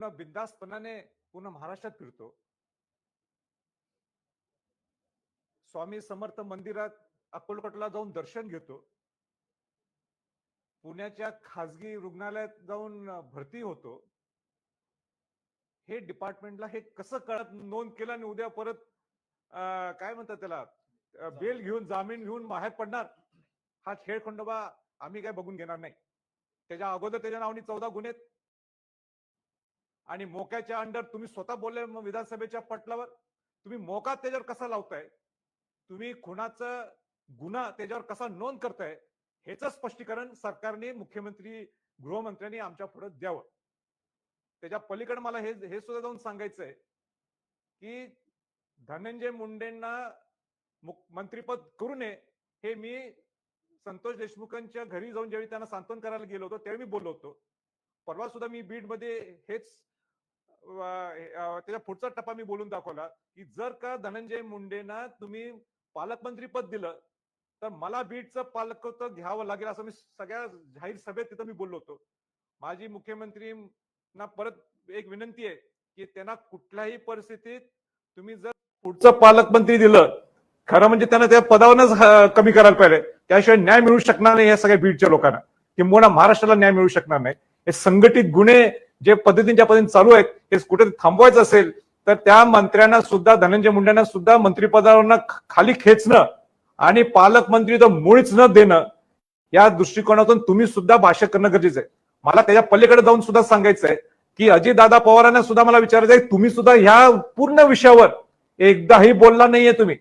पूर्ण बिंदास्तपणाने पूर्ण महाराष्ट्रात फिरतो. स्वामी समर्थ मंदिरात अक्कलकोटला जाऊन दर्शन घेतो. पुण्याच्या खासगी रुग्णालयात जाऊन भरती होतो. हे डिपार्टमेंटला हे कसं कळत नोंद केलं आणि उद्या परत काय म्हणतात त्याला बेल घेऊन जामीन घेऊन बाहेर पडणार हा खेळ खंडोबा आम्ही काय बघून घेणार नाही. त्याच्या अगोदर त्याच्या नावाने चौदा गुन्हे. आणि मोक्याच्या अंडर तुम्ही स्वतः बोलले मग विधानसभेच्या पटलावर. तुम्ही मोका त्याच्यावर कसा लावताय? तुम्ही खुनाचं गुन्हा त्याच्यावर कसा नोंद करताय? ह्याच स्पष्टीकरण सरकारने मुख्यमंत्री गृहमंत्र्यांनी आमच्या पुढे द्यावं. त्याच्या पलीकडे मला हे हे सुद्धा जाऊन सांगायचं आहे की धनंजय मुंडेंना मुख- करू नये हे मी संतोष देशमुखांच्या घरी जाऊन ज्यावेळी त्यांना सांत्वन करायला गेलो होतो त्यावेळी मी बोललो होतो. परवा सुद्धा मी बीडमध्ये हेच त्याच्या पुढचा टप्पा मी बोलून दाखवला की जर का धनंजय मुंडेंना तुम्ही पालकमंत्री पद दिलं तर मला बीडचं पालकत्व घ्यावं लागेल असं मी सगळ्या जाहीर सभेत तिथं मी बोललो होतो. माझी मुख्यमंत्रींना परत एक विनंती आहे की त्यांना कुठल्याही परिस्थितीत तुम्ही जर पुढचं पालकमंत्री दिलं खरं म्हणजे त्यांना त्या पदावरच कमी करायला पाहिजे. त्याशिवाय न्याय मिळू शकणार नाही या सगळ्या बीडच्या लोकांना. किंवा महाराष्ट्राला न्याय मिळू शकणार नाही. हे संघटित गुन्हे जे पद्धतींच्या पद्धतीने चालू आहेत हे कुठे थांबवायचं असेल तर त्या मंत्र्यांना सुद्धा धनंजय मुंडेंना सुद्धा मंत्रिपदावरनं खाली खेचणं आणि पालकमंत्री तर मुळीच न देणं या दृष्टिकोनातून तुम्ही सुद्धा भाष्य करणं गरजेचं आहे. मला त्याच्या पलीकडे जाऊन सुद्धा सांगायचं आहे की अजितदादा पवारांना सुद्धा मला विचारायचं आहे तुम्ही सुद्धा ह्या पूर्ण विषयावर एकदाही बोलला नाहीये तुम्ही.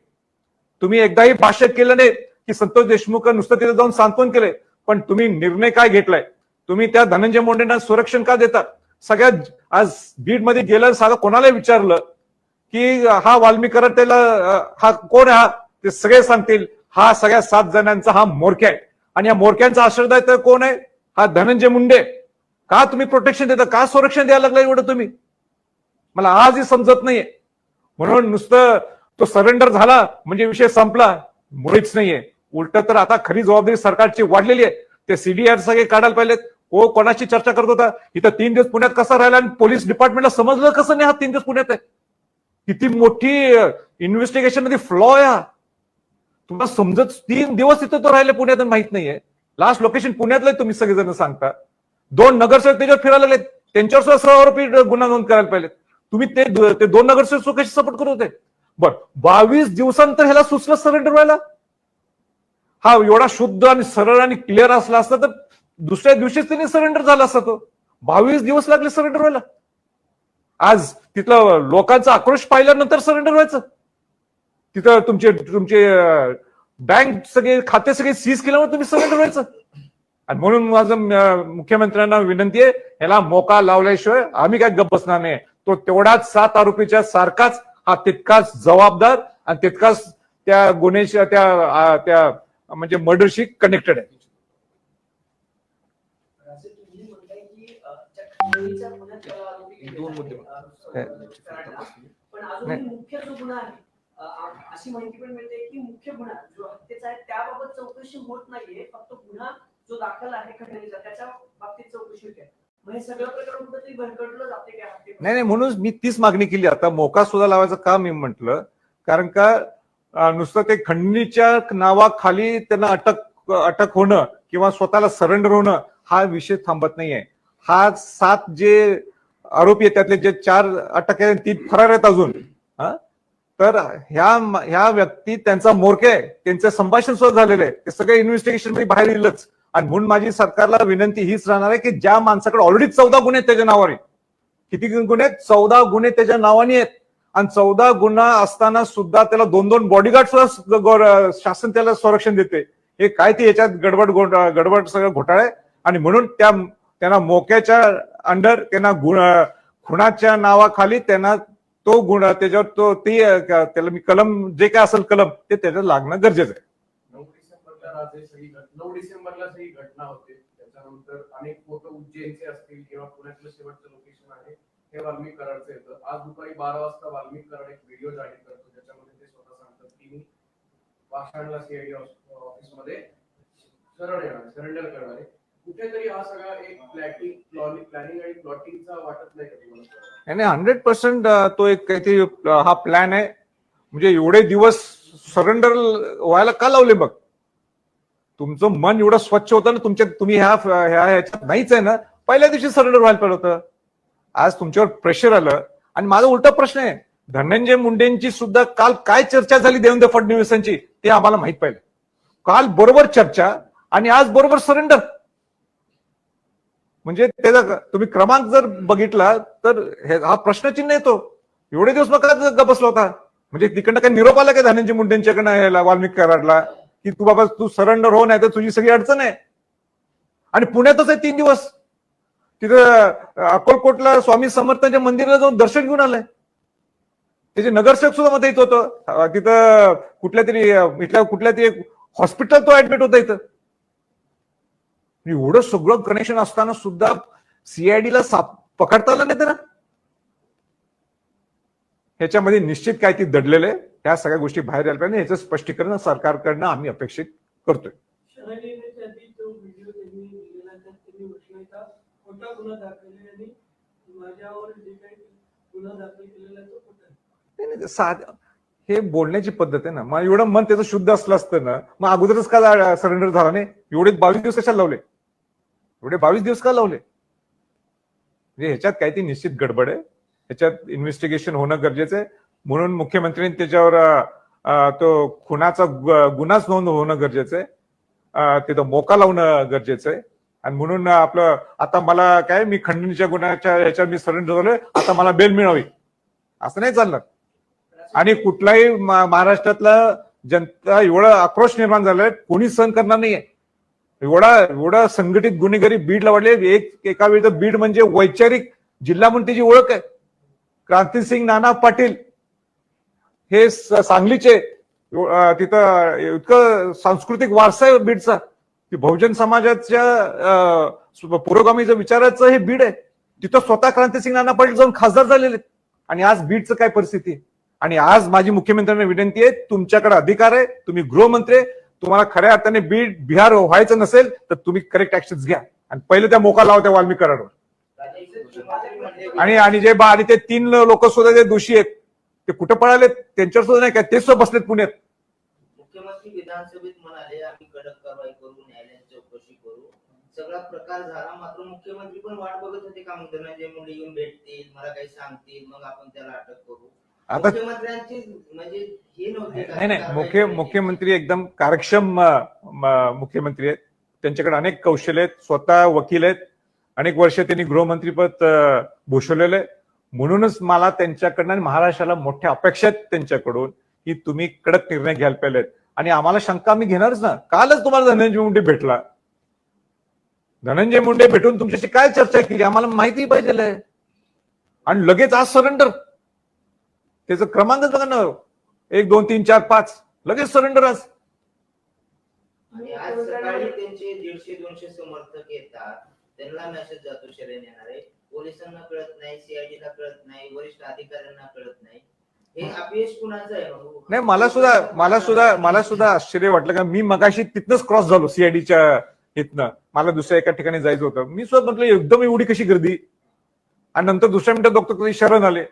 तुम्ही एकदाही भाष्य केलं नाही की संतोष देशमुख नुसतं तिथे जाऊन सांत्वन केलंय पण तुम्ही निर्णय काय घेतलाय? तुम्ही त्या धनंजय मुंडेंना संरक्षण का देतात सगळ्यात आज बीडमध्ये गेलं साधं कोणाला विचारलं की हा वाल्मीकर त्याला हा कोण आहे हा? ते सगळे सांगतील हा सगळ्या सात जणांचा हा मोरक्या आहे. आणि या मोरक्यांचा आश्रदाय तर कोण आहे? हा धनंजय मुंडे. का तुम्ही प्रोटेक्शन देता? का संरक्षण द्यायला लागलं एवढं तुम्ही? मला आजही समजत नाहीये. म्हणून नुसतं तो सरेंडर झाला म्हणजे विषय संपला मुळीच नाहीये. उलट तर आता खरी जबाबदारी सरकारची वाढलेली आहे. ते सीडीआर सगळे काढायला पाहिजेत को कोणाशी चर्चा करत होता? इथं तीन दिवस पुण्यात कसा राहिला आणि पोलीस डिपार्टमेंटला समजलं कसं नाही हा तीन दिवस पुण्यात आहे? किती मोठी इन्व्हेस्टिगेशनमध्ये फ्लॉ आहे तुम्हाला समजत तीन दिवस तिथं तो राहिले पुण्यात माहीत नाहीये. लास्ट लोकेशन पुण्यातलं तुम्ही सगळेजण सांगता. दोन नगरसेवक त्याच्यावर फिरायला लागलेत त्यांच्यावर सुद्धा सह आरोपी गुन्हा नोंद करायला पाहिजे तुम्ही ते ते दोन नगरसेवक कशी सपोर्ट करत होते. बर बावीस दिवसानंतर ह्याला सुचलं सरेंडर व्हायला? हा एवढा शुद्ध आणि सरळ आणि क्लिअर असला असता तर दुसऱ्या दिवशीच त्यांनी सरेंडर झाला असता तो. बावीस दिवस लागले सरेंडर व्हायला. आज तिथलं लोकांचा आक्रोश पाहिल्यानंतर सरेंडर व्हायचं. तिथं तुमचे तुमचे बँक सगळे खाते सगळे सीज केल्यामुळे तुम्ही सरेंडर व्हायचं. आणि म्हणून माझं मुख्यमंत्र्यांना विनंती आहे ह्याला मोका लावल्याशिवाय आम्ही काय गप्प बसणार नाही. तो तेवढाच सात आरोपीच्या सारखाच हा तितकाच जबाबदार आणि तितकाच त्या गुन्ह्याच्या त्या त्या म्हणजे मर्डरशी कनेक्टेड आहे असं तुम्ही म्हणताय की अ, त्या खंडणीच्या गुन्ह्यात त्याला आरोपी केले दोन जाते. मुद्दे अ, कराडला. पण अजूनही नाही. मुख्य जो गुन्हा आहे अ, आ- अशी माहिती पण मिळते की मुख्य गुन्हा जो हत्येचा आहे त्याबाबत चौकशी होत नाहीये. फक्त गुन्हा जो दाखल आहे खंडणीचा त्याच्या बाबतीत चौकशी होते. हे नाही नाही म्हणून मी तीच मागणी केली. आता मोका सुद्धा लावायचं का मी म्हंटल. कारण का नुसतं ते खंडणीच्या नावाखाली त्यांना अटक अटक होणं किंवा स्वतःला सरेंडर होणं हा विषय थांबत नाहीये. हा सात जे आरोपी आहेत त्यातले जे चार अटक आहेत ती फरार आहेत अजून. हा? तर ह्या ह्या व्यक्ती त्यांचा मोरके आहे त्यांचं संभाषण सुद्धा झालेलं आहे. ते सगळे इन्व्हेस्टिगेशनमध्ये बाहेर येईलच. आणि म्हणून माझी सरकारला विनंती हीच राहणार आहे की ज्या माणसाकडे ऑलरेडी चौदा गुन्हे आहेत त्याच्या नावाने. किती गुन्हे आहेत? चौदा गुन्हे त्याच्या नावाने आहेत. आणि चौदा गुन्हा असताना सुद्धा त्याला दोन दोन बॉडीगार्ड सुद्धा शासन त्याला संरक्षण देते. हे काय ते याच्यात गडबड गडबड सगळं घोटाळे आहे. आणि म्हणून त्या त्यांना मोक्याच्या अंडर त्यांना गुण खुणाच्या नावाखाली त्यांना तो गुण त्याच्यावर तो ती त्याला मी कलम जे काय असेल कलम ते त्याच्यात लागणं गरजेचं आहे. नऊ डिसेंबरला सही नऊ डिसेंबरला घटना होते. त्याच्यानंतर अनेक फोटो उज्जैनचे असतील किंवा पुण्यातलं शेवटचं लोकेशन आहे हे वाल्मिक कराडचं येतं. आज दुपारी बारा वाजता वाल्मिक कराड एक व्हिडिओ जाहीर करतो. ज्याच्यामध्ये ते स्वतः सांगतात की मी वाशाणला सीआयडी ऑफिसमध्ये सरळ येणार सरेंडर करणार आहे. कुठेतरी हा सगळा एक प्लॅटिंग प्लॅनिंग आणि प्लॉटिंगचा वाटत नाही का तुम्हाला? हंड्रेड पर्सेंट तो एक काहीतरी हा प्लॅन आहे. म्हणजे एवढे दिवस सरेंडर व्हायला का लावले बघ? तुमचं मन एवढं स्वच्छ होतं ना तुमच्या तुम्ही ह्या ह्या ह्याच्यात नाहीच आहे ना पहिल्या दिवशी सरेंडर व्हायला पाहिजे होतं. आज तुमच्यावर प्रेशर आलं. आणि माझा उलटा प्रश्न आहे धनंजय मुंडेंची सुद्धा काल काय चर्चा झाली देवेंद्र फडणवीसांची ते आम्हाला माहीत पाहिलं. काल बरोबर चर्चा आणि आज बरोबर सरेंडर म्हणजे त्याचा तुम्ही क्रमांक जर बघितला तर हे- हा प्रश्नचिन्ह येतो. एवढे दिवस मग का बसला होता? म्हणजे तिकडनं काही निरोप आला काय धनंजय मुंडेंच्याकडनं यायला वाल्मिक कराडला? की तू बाबा तू सरेंडर हो नाही तर तुझी सगळी अडचण आहे. आणि पुण्यातच आहे तीन दिवस. तिथं अक्कलकोटला स्वामी समर्थांच्या मंदिराला जाऊन दर्शन घेऊन आलंय. त्याचे नगरसेवक सुद्धा मध्ये येत होतं. तिथं कुठल्या तरी इथल्या कुठल्या तरी हॉस्पिटल तो ऍडमिट होता इथं. म्हणजे एवढं सगळं कनेक्शन असताना सुद्धा सीआयडीला साप पकडता आलं नाही त्याला ह्याच्यामध्ये निश्चित काय ती दडलेलं आहे. सगळ्या गोष्टी बाहेर यायला पाहिजे. ह्याचं स्पष्टीकरण सरकारकडनं आम्ही अपेक्षित करतोय. नाही, साध हे बोलण्याची पद्धत आहे ना. मग एवढं मन त्याचं शुद्ध असलं असतं ना मग अगोदरच का सरेंडर झाला नाही? एवढे बावीस दिवस कशाला लावले? एवढे बावीस दिवस का लावले? म्हणजे ह्याच्यात काही ती निश्चित गडबड आहे. ह्याच्यात इन्व्हेस्टिगेशन होणं गरजेचं आहे. म्हणून मुख्यमंत्र्यांनी त्याच्यावर तो खुनाचा गुन्हाच नोंद होणं गरजेचं आहे. तिथं मोका लावणं गरजेचं आहे. आणि म्हणून आपलं आता मला काय मी खंडणीच्या गुन्ह्याच्या ह्याच्यात मी सरेंडर झालोय आता मला बेल मिळावी. असं नाही चाललं आणि कुठलाही महाराष्ट्रातला जनता एवढं आक्रोश निर्माण झालाय कोणी सहन करणार नाहीये. एवढा एवढा संघटित गुन्हेगारी बीडला वाढले एक एका वेळी तर बीड म्हणजे वैचारिक जिल्हा म्हणून त्याची ओळख आहे. क्रांतिसिंग नाना पाटील हे सांगलीचे तिथं इतकं सांस्कृतिक वारसा आहे बीडचा. की बहुजन समाजाच्या अं, पुरोगामीचं विचाराचं हे बीड आहे. तिथं स्वतः क्रांतिसिंग नाना पाटील जाऊन खासदार झालेले आणि आज बीडचं काय परिस्थिती आहे? आणि आज माझी मुख्यमंत्र्यांना विनंती आहे तुमच्याकडे अधिकार आहे तुम्ही गृहमंत्री आहे. तुम्हाला खऱ्या अर्थाने बीड बिहार व्हायचं नसेल तर तुम्ही करेक्ट ऍक्शन घ्या. आणि पहिले त्या मोका लावा त्या वाल्मिक कराडवर आणि आणि जे बा आणि ते तीन लोक सुद्धा जे दोषी आहेत ते कुठं पळाले त्यांच्यावर सुद्धा नाही काय ते सुद्धा बसलेत पुण्यात. मुख्यमंत्री विधानसभेत म्हणाले आम्ही कडक कारवाई करू न्यायालयात चौकशी करू. सगळा प्रकार झाला मात्र मुख्यमंत्री पण वाट बघत होते का? मग जे मुली येऊन भेटतील मला काही सांगतील मग आपण त्याला अटक करू. आता म्हणजे? नाही नाही मुख्य. मुख्यमंत्री एकदम कार्यक्षम मुख्यमंत्री आहेत. त्यांच्याकडे अनेक कौशल्य आहेत. स्वतः वकील आहेत. अनेक वर्ष त्यांनी गृहमंत्रीपद भूषवलेलं आहे. म्हणूनच मला त्यांच्याकडनं आणि महाराष्ट्राला मोठ्या अपेक्षा आहेत त्यांच्याकडून की तुम्ही कडक निर्णय घ्यायला पाहिजेत. आणि आम्हाला शंका आम्ही घेणारच ना. कालच तुम्हाला धनंजय मुंडे भेटला. धनंजय मुंडे भेटून तुमच्याशी काय चर्चा केली? आम्हाला माहिती पाहिजे आणि लगेच आज सरेंडर. त्याचं क्रमांकच बघा ना. एक दोन तीन चार पाच. लगेच सरेंडर आज. आणि आज सकाळी त्यांचे दीडशे दोनशे समर्थक येतात. त्यांना मेसेज जातो शरण येणार. आहे पोलिसांना कळत नाही सीआयडीला कळत नाही वरिष्ठ अधिकाऱ्यांना कळत नाही. हे अपयश कुणाचं आहे भाऊ? नाही मला सुद्धा मला सुद्धा मला सुद्धा आश्चर्य वाटलं का मी मगाशी तिथनच क्रॉस झालो सीआयडीच्या इथनं मला दुसऱ्या एका ठिकाणी जायचं होतं. मी सुद्धा म्हटलं एकदम एवढी कशी गर्दी? आणि नंतर दुसऱ्या मिनिटात बघतो कधी शरण आले.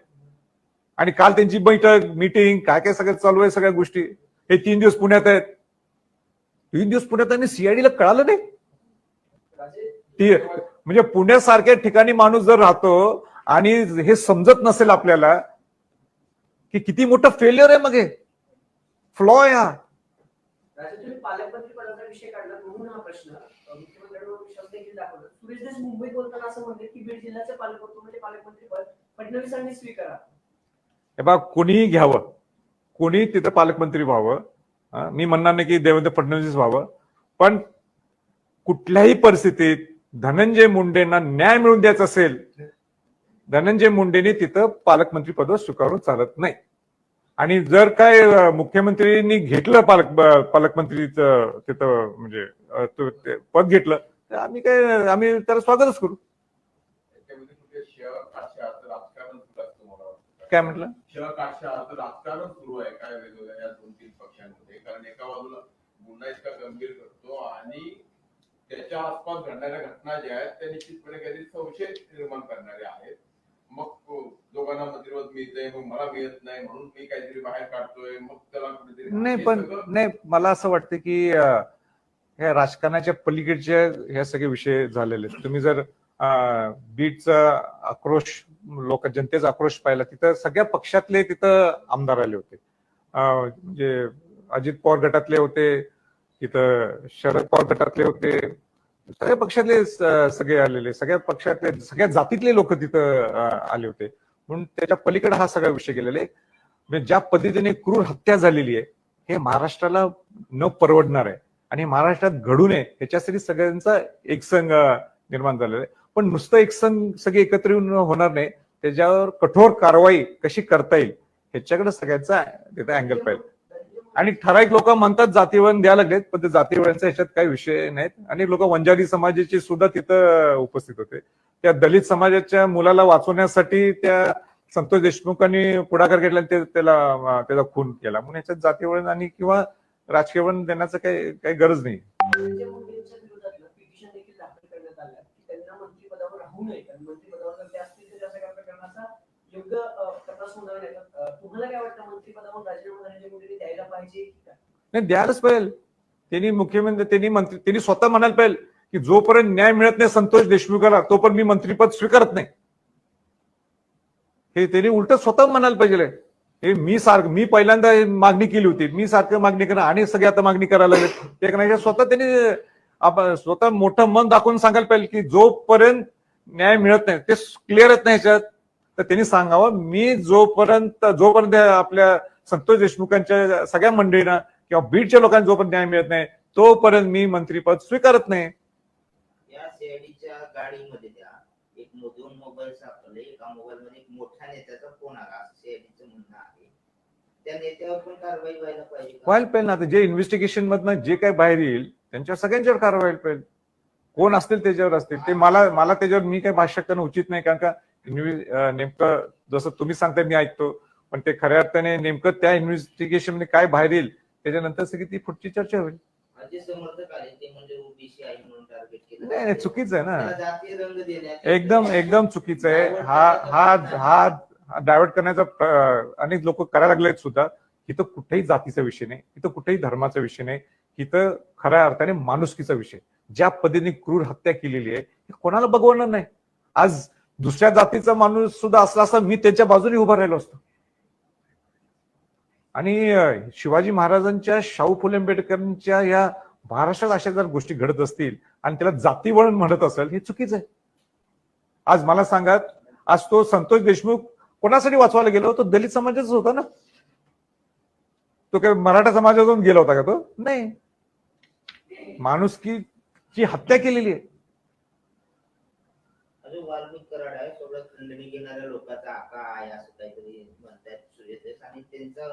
आणि काल त्यांची बैठक मीटिंग काय काय सगळं चालू आहे सगळ्या गोष्टी. हे तीन दिवस पुण्यात आहेत. तीन दिवस पुण्यात आणि सीआयडीला कळालं नाही. ती म्हणजे पुण्यासारख्या ठिकाणी माणूस जर राहतो आणि हे समजत नसेल आपल्याला की किती मोठं फेल्युअर आहे मग. हे. फ्लॉ आहे हा मुंबई बोलताना असं म्हणले की बीड जिल्ह्याचे पालकमंत्री म्हणजे पालकमंत्री पद. फडणवीसांनी स्वीकारा. हे बा कोणीही घ्यावं. कोणी तिथं पालकमंत्री व्हावं. मी म्हणणार नाही की देवेंद्र फडणवीस व्हावं. पण कुठल्याही परिस्थितीत धनंजय मुंडेंना न्याय मिळवून द्यायचा असेल धनंजय मुंडेने तिथं पालकमंत्री पद स्वीकारून चालत नाही. आणि जर काय अं, मुख्यमंत्र्यांनी घेतलं पालक पालकमंत्रीच पालकमंत्रीचं तिथं म्हणजे ते पद घेतलं तर आम्ही काय आम्ही त्याला स्वागतच करू त्याच्यामध्ये कुठे शेअर काटशे अर्थ राजकारण सुरू असतं मला वाटतं. काय म्हटलं? राजकारण सुरू आहे काय वेगवेगळ्या या दोन तीन पक्षांमध्ये. कारण एका बाजूला गुन्हा इतका गंभीर करतो आणि त्याच्या आसपास घडणाऱ्या घटना ज्या आहेत त्या निश्चितपणे काहीतरी संशय निर्माण करणाऱ्या आहेत. मग दोघांना मंत्रिपद मिळतंय मग मला मिळत नाही म्हणून मी काहीतरी बाहेर काढतोय मग त्याला कुठेतरी नाही हे पण नाही मला असं वाटतं की ह्या राजकारणाच्या पलीकडचे हे सगळे विषय झालेले. तुम्ही जर बीडचा आक्रोश लोक जनतेचा आक्रोश पाहिला तिथं सगळ्या पक्षातले तिथं आमदार आले होते. म्हणजे अजित पवार गटातले होते तिथं शरद पवार गटातले होते. सगळ्या पक्षातले सगळे आलेले सगळ्या पक्षातले सगळ्या जातीतले लोक तिथं आले होते. म्हणून त्याच्या पलीकडे हा सगळा विषय गेलेला आहे. म्हणजे ज्या पद्धतीने क्रूर हत्या झालेली आहे हे महाराष्ट्राला न परवडणार आहे. आणि महाराष्ट्रात घडू नये ह्याच्यासाठी सगळ्यांचा एकसंग निर्माण झालेला आहे. पण नुसतं एक संघ सगळे एकत्र येऊन होणार नाही. त्याच्यावर कठोर कारवाई कशी करता येईल ह्याच्याकडे सगळ्यांचा तिथं अँगल पाहिजे. आणि ठराविक लोक म्हणतात जातीवळण द्यायला लागलेत पण ते जातीवळणचा ह्याच्यात काही विषय नाहीत. आणि लोक वंजारी समाजाचे सुद्धा तिथं उपस्थित होते. त्या दलित समाजाच्या मुलाला वाचवण्यासाठी त्या संतोष देशमुखांनी पुढाकार घेतला आणि ते त्याला त्याचा खून केला. म्हणून याच्यात जातीवळण आणि किंवा राजकीय वळण देण्याचं काही काही गरज नाही धनंजय मुंडेंच्या विरोधातलं पिटिशन देखील दाखल करण्यात आलं की त्यांना मंत्रिपदावर राहू नये कारण मंत्रिपदावर जर ते असतील तर या सगळ्या प्रकरणाचा योग्य होणार नाही तुम्हाला काय वाटतं? मंत्रिपदावर राजीनामा द्यायला पाहिजे की काय? नाही द्यायलाच पाहिजे. त्यांनी मुख्यमंत्री त्यांनी मंत्री त्यांनी स्वतः म्हणायला पाहिजे की जोपर्यंत न्याय मिळत नाही संतोष देशमुखाला तोपर्यंत मी मंत्रीपद स्वीकारत नाही. हे त्यांनी उलट स्वतः म्हणायला पाहिजे. हे मी सारखं मी पहिल्यांदा मागणी केली होती. मी सारखं मागणी करा आणि सगळे आता मागणी करायला लागले ते नाही स्वतः त्यांनी आपण स्वतः मोठं मन दाखवून सांगायला पाहिजे की जोपर्यंत न्याय मिळत नाही ते क्लिअर येत नाही ह्याच्यात? तर त्यांनी सांगावं मी जोपर्यंत जोपर्यंत आपल्या संतोष देशमुखांच्या सगळ्या मंडळींना किंवा बीडच्या लोकांना जोपर्यंत न्याय मिळत नाही तोपर्यंत मी मंत्रीपद स्वीकारत नाही. या सीआयडीच्या गाडीमध्ये त्या एक मो- दोन मोबाईल सापडले एका मोबाईल मध्ये एक मोठ्या नेत्याचा फोन आला असं सीआयडीचं म्हणणं आहे. त्या नेत्यावर पण कारवाई व्हायला पाहिजे का? व्हायला पाहिजे ना आता जे इन्व्हेस्टिगेशन मधनं जे काही बाहेर येईल त्यांच्यावर सगळ्यांच्यावर कारवाई पाहिजे. कोण असतील त्याच्यावर असतील ते मला मला त्याच्यावर मी काही भाष्य करणं उचित नाही कारण का नेमकं जसं तुम्ही सांगताय मी ऐकतो. पण ते खऱ्या अर्थाने नेमकं त्या इन्व्हेस्टिगेशनमध्ये काय बाहेर येईल त्याच्यानंतर सगळी ती पुढची चर्चा होईल. म्हणजे नाही नाही, चुकीचं आहे ना. एकदम एकदम चुकीचं आहे. हा हा हा डायव्हर्ट करण्याचा अनेक लोक करायला लागलेत सुद्धा. इथं कुठेही जातीचा विषय नाही. इथं कुठेही धर्माचा विषय नाही. इथं खऱ्या अर्थाने माणुसकीचा विषय. ज्या पद्धतीने क्रूर हत्या केलेली आहे हे कोणाला बघवणार नाही. आज दुसऱ्या जातीचा माणूस सुद्धा असला असता मी त्याच्या बाजूने उभा राहिलो असतो. आणि शिवाजी महाराजांच्या शाहू फुले आंबेडकरांच्या या महाराष्ट्रात अशा जर गोष्टी घडत असतील आणि त्याला जातीवळण म्हणत असेल हे चुकीचं आहे. आज मला सांगा आज तो संतोष देशमुख कोणासाठी वाचवायला गेलो तो दलित समाजाचाच होता ना? तो काय मराठा समाजातून गेला होता का तो? नाही. माणुसकीची हत्या केलेली आहे. घेणाऱ्या लोकांचा आका आहे असं काहीतरी म्हणतात सूर्यदेश आणि त्यांचा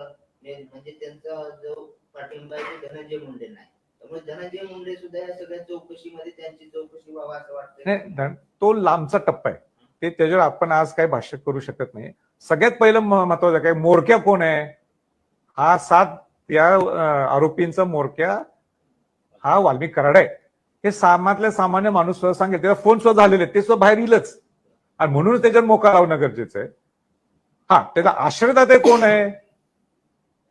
म्हणजे त्यांचा जो पाठिंबा आहे धनंजय मुंडे नाही. त्यामुळे धनंजय मुंडे सुद्धा या सगळ्या चौकशीमध्ये त्यांची चौकशी व्हावा असं वाटतं तो लांबचा टप्पा आहे. ते त्याच्यावर आपण आज काही भाष्य करू शकत नाही. सगळ्यात पहिलं महत्वाचं काय? मोरक्या कोण आहे? हा सात या आरोपींचा मोरक्या हा वाल्मिक कराड आहे. हे सामातल्या सामान्य माणूस सुद्धा सांगेल त्याला फोन सुद्धा झालेले ते सुद्धा बाहेर येईलच. आणि म्हणून त्याच्यात मोका लावणं गरजेचं आहे. हा त्याचा आश्रयदाते कोण आहे?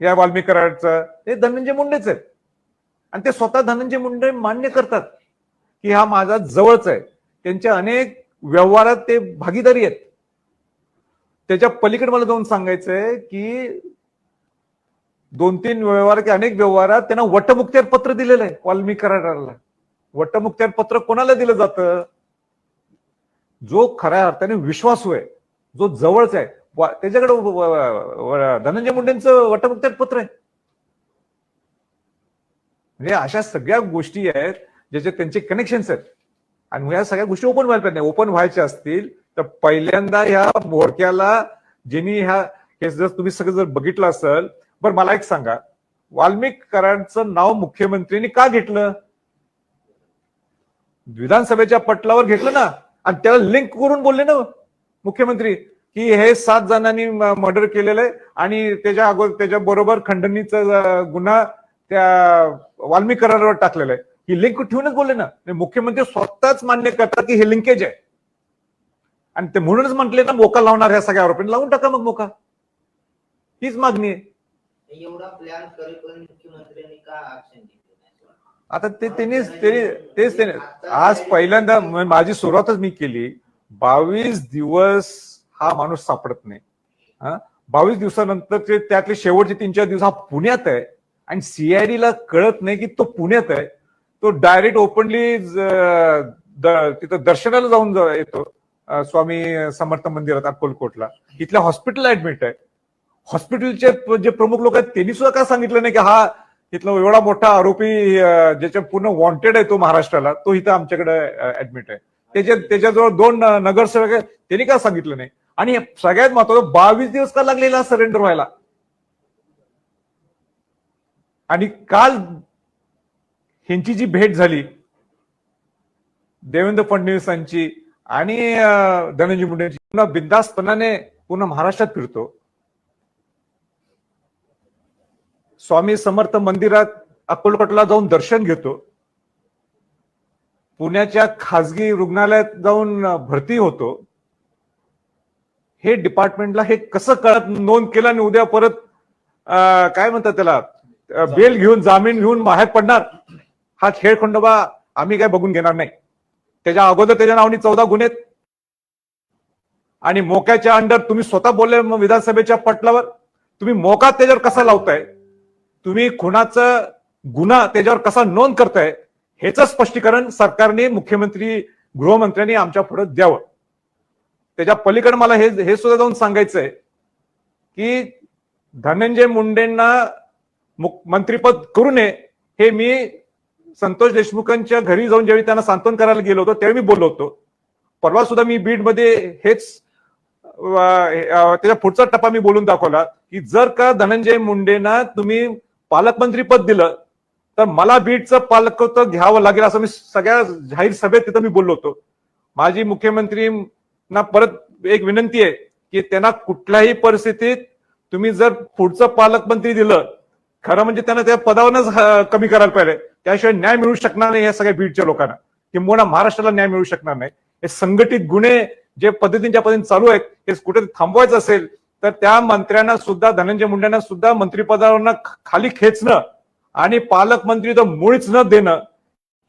या वाल्मिकराडचं ते धनंजय मुंडेच आहेत. आणि ते स्वतः धनंजय मुंडे मान्य करतात की हा माझा जवळच आहे. त्यांच्या अनेक व्यवहारात ते भागीदारी आहेत. त्याच्या पलीकडे मला जाऊन सांगायचंय की दोन तीन व्यवहार की अनेक व्यवहारात त्यांना वटमुक्त्यार पत्र दिलेलं आहे वाल्मिकराडाला वटमुक्त्यार पत्र कोणाला दिलं जातं? जो खऱ्या अर्थाने विश्वासू आहे जो जवळचा आहे त्याच्याकडे धनंजय मुंडेंचं वटमुक्त्यात पत्र आहे. म्हणजे अशा सगळ्या गोष्टी आहेत ज्याचे त्यांचे कनेक्शन्स आहेत. आणि ह्या सगळ्या गोष्टी ओपन व्हायला पाहिजे. ओपन व्हायच्या असतील तर पहिल्यांदा ह्या मोडक्याला ज्यांनी ह्या हे जर तुम्ही सगळं जर बघितलं असेल बरं मला एक सांगा. वाल्मिकरांचं नाव मुख्यमंत्र्यांनी का घेतलं? विधानसभेच्या पटलावर घेतलं ना? आणि त्याला लिंक करून बोलले ना मुख्यमंत्री की हे सात जणांनी मर्डर केलेलं आहे आणि त्याच्या अगोदर त्याच्या बरोबर खंडणीचा गुन्हा त्या वाल्मिक करारावर टाकलेला आहे ही लिंक ठेवूनच बोलले ना. मुख्यमंत्री स्वतःच मान्य करतात की हे लिंकेज आहे. आणि ते म्हणूनच म्हटले ना मोका लावणार ह्या सगळ्या आरोपी लावून टाका मग मोका. हीच मागणी आहे. एवढा प्लॅन करेपर्यंत मुख्यमंत्र्यांनी का ऍक्शन आता ते त्यांनीच त्यांनी तेच त्याने. आज पहिल्यांदा माझी सुरुवातच मी केली. बावीस दिवस हा माणूस सापडत नाही. हा? बावीस दिवसानंतर ते त्यातले शेवटचे तीन चार दिवस हा पुण्यात आहे. आणि सीआयडी ला कळत नाही की तो पुण्यात आहे. तो डायरेक्ट ओपनली तिथं दर्शनाला जाऊन जा- येतो. स्वामी समर्थ मंदिरात अक्कलकोटला इथल्या हॉस्पिटलला ऍडमिट आहे. हॉस्पिटलचे जे प्रमुख लोक आहेत त्यांनी सुद्धा का सांगितलं नाही की हा इथला एवढा मोठा आरोपी ज्याच्या पूर्ण वॉन्टेड आहे तो महाराष्ट्राला तो इथं आमच्याकडे ऍडमिट आहे. त्याच्या त्याच्याजवळ दोन नगरसेवक त्यांनी का सांगितलं नाही. आणि सगळ्यात महत्वाचं बावीस दिवस का लागलेला सरेंडर व्हायला? आणि काल ह्यांची जी भेट झाली देवेंद्र फडणवीसांची आणि धनंजय मुंडेंची पुन्हा बिंदास्तपणाने पूर्ण महाराष्ट्रात फिरतो. स्वामी समर्थ मंदिरात अक्कलकोटला जाऊन दर्शन घेतो. पुण्याच्या खासगी रुग्णालयात जाऊन भरती होतो. हे डिपार्टमेंटला हे कसं कळत नोंद केलं आणि उद्या परत काय म्हणतात त्याला बेल घेऊन जामीन घेऊन बाहेर पडणार हा खेळ खंडोबा आम्ही काय बघून घेणार नाही. त्याच्या अगोदर त्याच्या नावाने चौदा गुन्हे. आणि मोक्याच्या अंडर तुम्ही स्वतः बोलले विधानसभेच्या पटलावर तुम्ही मोका त्याच्यावर कसा लावताय? तुम्ही खुनाचा गुन्हा त्याच्यावर कसा नोंद करताय हेच स्पष्टीकरण सरकारने मुख्यमंत्री गृहमंत्र्यांनी आमच्या पुढे द्यावं. त्याच्या पलीकडे मला हे हे सुद्धा जाऊन सांगायचं आहे की धनंजय मुंडेंना मुख- करू नये हे मी संतोष देशमुखांच्या घरी जाऊन ज्यावेळी त्यांना सांत्वन करायला गेलो होतो त्यावेळी मी बोललो होतो. परवा सुद्धा मी बीडमध्ये हेच त्याच्या पुढचा टप्पा मी बोलून दाखवला की जर का धनंजय मुंडेंना तुम्ही पालकमंत्री पद दिलं तर मला बीडचं पालकत्व घ्यावं लागेल असं मी सगळ्या जाहीर सभेत तिथं मी बोललो होतो. माझी मुख्यमंत्रींना परत एक विनंती आहे की त्यांना कुठल्याही परिस्थितीत तुम्ही जर पुढचं पालकमंत्री दिलं खरं म्हणजे त्यांना त्या पदावरच कमी करायला पाहिजे. त्याशिवाय न्याय मिळू शकणार नाही या सगळ्या बीडच्या लोकांना. किंबहुना महाराष्ट्राला न्याय मिळू शकणार नाही. हे संघटित गुन्हे जे पद्धतींच्या पद्धतीने चालू आहेत हे कुठे थांबवायचं असेल तर त्या मंत्र्यांना सुद्धा धनंजय मुंडेंना सुद्धा मंत्रिपदावरनं खाली खेचणं आणि पालकमंत्री तर मुळीच न देणं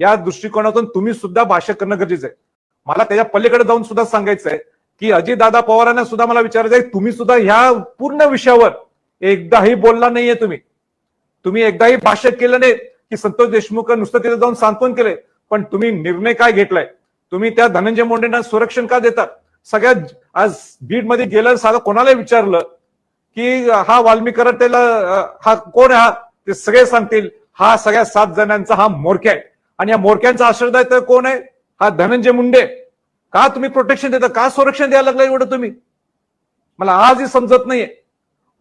या दृष्टिकोनातून तुम्ही सुद्धा भाष्य करणं गरजेचं आहे. मला त्याच्या पलीकडे जाऊन सुद्धा सांगायचं आहे की अजितदादा पवारांना सुद्धा मला विचारायचं आहे तुम्ही सुद्धा ह्या पूर्ण विषयावर एकदाही बोलला नाहीये तुम्ही. तुम्ही एकदाही भाष्य केलं नाही की संतोष देशमुख नुसतं तिथे जाऊन सांत्वन केलंय. पण तुम्ही निर्णय काय घेतलाय? तुम्ही त्या धनंजय मुंडेंना संरक्षण का देतात सगळ्यात आज बीडमध्ये गेलं साधं कोणाला विचारलं की हा वाल्मीकर त्याला हा कोण आहे हा? ते सगळे सांगतील हा सगळ्या सात जणांचा हा मोरक्या आहे. आणि या मोरक्यांचा आश्रयदाय तर कोण आहे? हा धनंजय मुंडे. का तुम्ही प्रोटेक्शन देता? का संरक्षण द्यायला लागलं एवढं तुम्ही? मला आजही समजत नाहीये.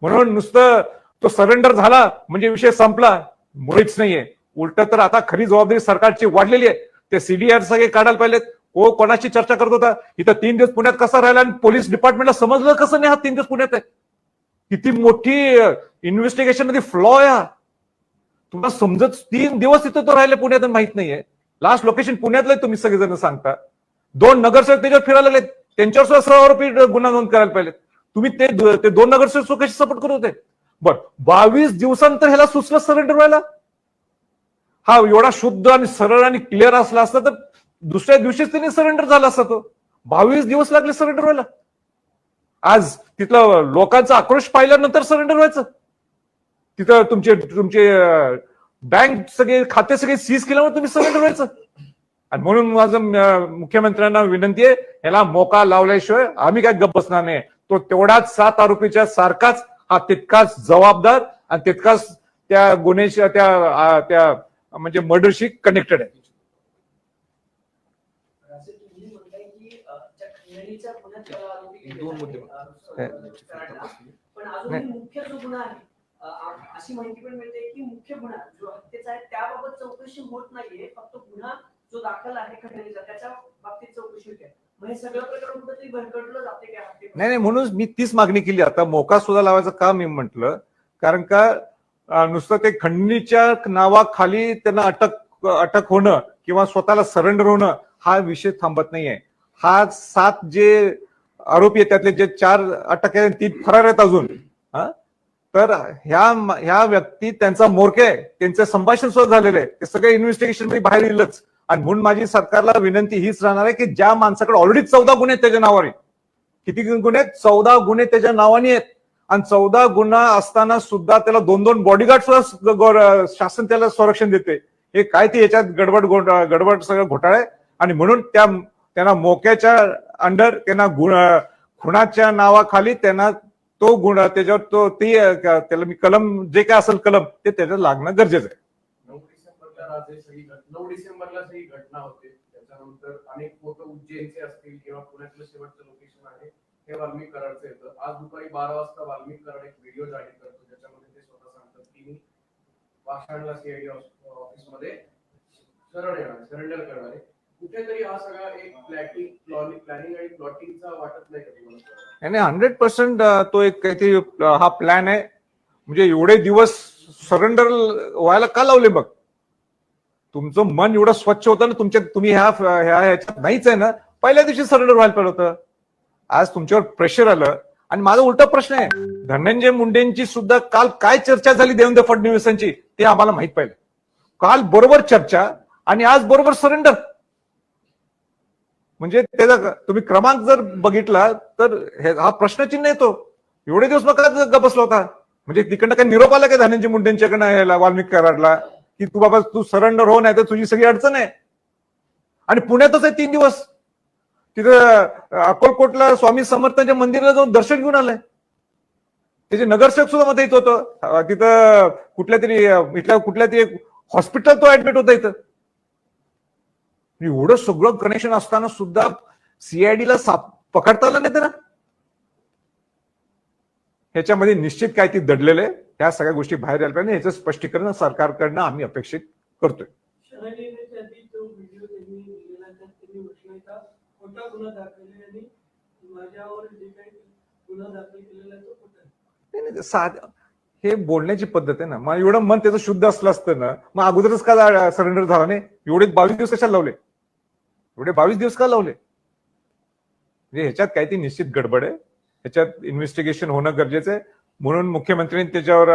म्हणून नुसतं तो सरेंडर झाला म्हणजे विषय संपला मुळीच नाहीये. उलट तर आता खरी जबाबदारी सरकारची वाढलेली आहे. ते सीडीआर सगळे काढायला पाहिजेत ओ कोणाशी चर्चा करत होता? इथं तीन दिवस पुण्यात कसा राहिला आणि पोलीस डिपार्टमेंटला समजलं कसं नाही हा तीन दिवस पुण्यात आहे? किती मोठी इन्व्हेस्टिगेशनमध्ये फ्लॉ आहे तुम्हाला समजत तीन दिवस इथं तो राहिले पुण्यात माहीत नाहीये. लास्ट लोकेशन पुण्यातलं तुम्ही सगळेजण सांगता. दोन नगरसेवक त्याच्यावर फिरायला त्यांच्यावर सुद्धा सहा आरोपी गुन्हा नोंद करायला पाहिजे तुम्ही ते ते दोन नगरसेवक कशी सपोर्ट करत होते. बर बावीस दिवसांतर ह्याला सुचलं सरेंडर व्हायला? हा एवढा शुद्ध आणि सरळ आणि क्लिअर असला असता तर दुसऱ्या दिवशीच त्यांनी सरेंडर झाला असता तो. बावीस दिवस लागले सरेंडर व्हायला. आज तिथलं लोकांचा आक्रोश पाहिल्यानंतर सरेंडर व्हायचं. तिथं तुमचे तुमचे बँक सगळे खाते सगळे सीज केल्यामुळे तुम्ही सरेंडर व्हायचं. आणि म्हणून माझं मुख्यमंत्र्यांना विनंती आहे याला मोका लावल्याशिवाय आम्ही काय गप्प बसणार नाही. तो तेवढाच सात आरोपीच्या सारखाच हा तितकाच जबाबदार आणि तितकाच त्या गुन्ह्याच्या त्या त्या म्हणजे मर्डरशी कनेक्टेड आहे असं तुम्ही म्हणताय की अ, त्या खंडणीच्या गुन्ह्यात त्याला आरोपी केले दोन मुद्दे हे. अजूनही मुख्य जो गुन्हा आहे अशी माहिती पण मिळते की मुख्य गुन्हा जो हत्येचा आहे त्याबाबत चौकशी होत नाहीये. फक्त गुन्हा जो दाखल आहे खंडणीचा त्याच्या बाबतीत चौकशी होते. हे नाही नाही म्हणून मी तीच मागणी केली. आता मोका सुद्धा लावायचं का मी म्हंटल. कारण का नुसतं ते खंडणीच्या नावाखाली त्यांना अटक अटक होणं किंवा स्वतःला सरेंडर होणं हा विषय थांबत नाहीये. हा सात जे आरोपी आहेत त्यातले जे चार अटक आहेत ती फरार आहेत अजून. हा? तर ह्या ह्या व्यक्ती त्यांचा मोरके आहे. त्यांचं संभाषण सुद्धा झालेलं आहे. ते सगळे इन्व्हेस्टिगेशनमध्ये बाहेर येईलच. आणि म्हणून माझी सरकारला विनंती हीच राहणार आहे की ज्या माणसाकडे ऑलरेडी चौदा गुन्हे आहेत त्याच्या नावाने. किती गुन्हे आहेत? चौदा गुन्हे त्याच्या नावाने आहेत. आणि चौदा गुन्हा असताना सुद्धा त्याला दोन दोन बॉडीगार्ड सुद्धा शासन त्याला संरक्षण देते. हे काय ते याच्यात गडबड गडबड सगळं घोटाळे आहे. आणि म्हणून त्या त्यांना मोक्याच्या अंडर त्यांना गुण खुणाच्या नावाखाली त्यांना तो गुण त्याच्यावर तो ती त्याला मी कलम जे काय असेल कलम ते त्याच्यात लागणं गरजेचं आहे. नऊ डिसेंबरला राजे सगळी नऊ डिसेंबरला सगळी घटना होते. त्याच्यानंतर अनेक फोटो उज्जैनचे असतील किंवा पुण्यातलं शेवटचं लोकेशन आहे हे वाल्मिक कराडचं येतं. आज दुपारी बारा वाजता वाल्मिक कराड एक व्हिडिओ जाहीर करतो. ज्याच्यामध्ये ते स्वतः सांगतात की मी वाशाणला सीआयडी ऑफिसमध्ये सरळ येणार सरेंडर करणार आहे. कुठेतरी हा सगळा एक प्लॅटिंग प्लॅनिंग आणि प्लॉटिंगचा वाटत नाही का आणि हंड्रेड पर्सेंट तो एक काहीतरी हा प्लॅन आहे. म्हणजे एवढे दिवस सरेंडर व्हायला का लावले बघ? तुमचं मन एवढं स्वच्छ होतं ना तुमच्या तुम्ही ह्या ह्या ह्याच्यात नाहीच आहे ना. पहिल्या दिवशी सरेंडर व्हायला पाहिजे होतं. आज तुमच्यावर प्रेशर आलं. आणि माझा उलटा प्रश्न आहे धनंजय मुंडेंची सुद्धा काल काय चर्चा झाली देवेंद्र फडणवीसांची ते आम्हाला माहीत पाहिजे काल बरोबर चर्चा आणि आज बरोबर सरेंडर म्हणजे त्याचा तुम्ही क्रमांक जर बघितला तर हे- हा प्रश्नचिन्ह येतो. एवढे दिवस मग का ग बसला होता? म्हणजे तिकडनं काय निरोप आला काय धनंजय मुंडेंच्याकडनं यायला वाल्मिक कराडला? की तू बाबा तू सरेंडर हो नाही तर तुझी सगळी अडचण आहे. आणि पुण्यातच आहे तीन दिवस. तिथं अं, अक्कलकोटला स्वामी समर्थांच्या मंदिराला जाऊन दर्शन घेऊन आलंय. त्याचे नगरसेवक सुद्धा मध्ये येत होतं. तिथं कुठल्या तरी इथल्या कुठल्या तरी हॉस्पिटल तो ऍडमिट होता इथं. एवढं सगळं कनेक्शन असताना सुद्धा सीआयडीला साप पकडता आलं नाही त्याला ह्याच्यामध्ये निश्चित काय ती दडलेलं आहे त्या सगळ्या गोष्टी बाहेर यायला पाहिजे याचं स्पष्टीकरण सरकारकडनं आम्ही अपेक्षित करतोय. नाही, नाही, साध हे बोलण्याची पद्धत आहे ना. मग एवढं मन त्याचं शुद्ध असलं असतं ना मग अगोदरच का सरेंडर झाला नाही? एवढे बावीस दिवस कशाला लावले? एवढे बावीस दिवस का लावले? म्हणजे ह्याच्यात काहीतरी निश्चित गडबड आहे. ह्याच्यात इन्व्हेस्टिगेशन होणं गरजेचं आहे. म्हणून मुख्यमंत्र्यांनी त्याच्यावर